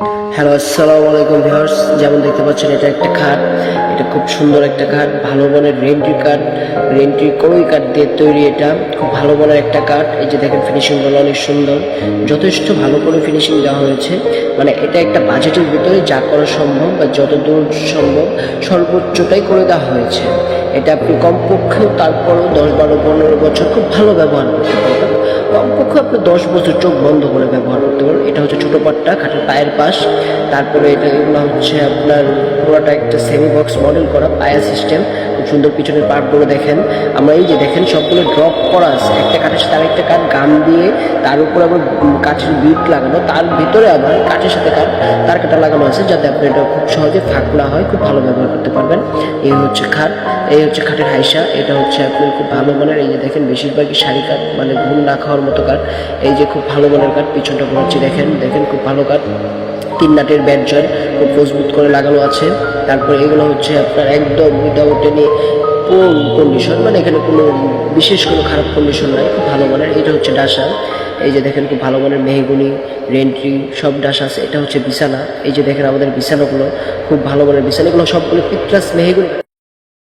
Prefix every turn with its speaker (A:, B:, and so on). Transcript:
A: Hello আসসালামু আলাইকুম viewers যেমন দেখতে পাচ্ছেন, এটা একটা খাট। এটা খুব সুন্দর একটা খাট। ভালো মানের রেন্টি কাঠ। রেন্টি কড়ই কাঠ দিয়ে তৈরি এটা। খুব ভালো মানের একটা কাঠ। এই যে দেখেন ফিনিশিংগুলো অনেক সুন্দর। যথেষ্ট ভালো করে ফিনিশিং দেওয়া হয়েছে। মানে এটা একটা বাজেটের ভিতরে যা করা সম্ভব বা যতদূর সম্ভব সর্বোচ্চটাই করে দেওয়া হয়েছে। এটা আপনি কমপক্ষেও তারপরও দশ বারো পনেরো বছর খুব ভালো ব্যবহার করতে পারবেন। কমপক্ষে আপনি দশ বছর চোখ বন্ধ করে ব্যবহার করতে পারেন। এটা হচ্ছে ছোটো পাটটা, খাটের পায়ের পাশ। তারপরে এটা এগুলো হচ্ছে আপনার পুরোটা একটা সেমি বক্স মডেল করা, পায়া সিস্টেম খুব সুন্দর পিছনের পার্টগুলো দেখেন। আমরা এই যে দেখেন, সবগুলো ড্রপ করা আছে। একটা কাঠের সাথে আরেকটা কাঠ গান দিয়ে তার উপর আবার কাঠের বিট লাগানো। তার ভিতরে আবার কাঠের সাথে কাঠ, তার কাটা লাগানো আছে যাতে আপনি এটা খুব সহজে ফাঁক না হয়, খুব ভালো ব্যবহার করতে পারবেন। এই হচ্ছে খাট, এই হচ্ছে খাটের হাইসা। এটা হচ্ছে আপনি খুব ভালো মানের, এই যে দেখেন, বেশিরভাগই শাড়ি কাঠ মানে ঘুম না খাওয়ার মতো কাঠ। এই যে খুব ভালো মানের কাঠ, পিছনটা হচ্ছে দেখেন দেখেন, খুব ভালো কাঠ। তিন নাটের ব্যাট জয়েন্ট খুব মজবুত করে লাগানো আছে। তারপর এগুলো হচ্ছে আপনার একদম উইদাউট এনি কন্ডিশন মানে এখানে কোনো বিশেষ কোনো খারাপ কন্ডিশন নাই, খুব ভালো মানের। এটা হচ্ছে ডাসা। এই যে দেখেন, খুব ভালো মানের মেহগুনি, রেন্ট্রি, সব ডাসা আছে। এটা হচ্ছে বিছানা। এই যে দেখেন, আমাদের বিছানাগুলো, খুব ভালো মানের বিছানাগুলো সবগুলো পিট্রাস মেহগুনি।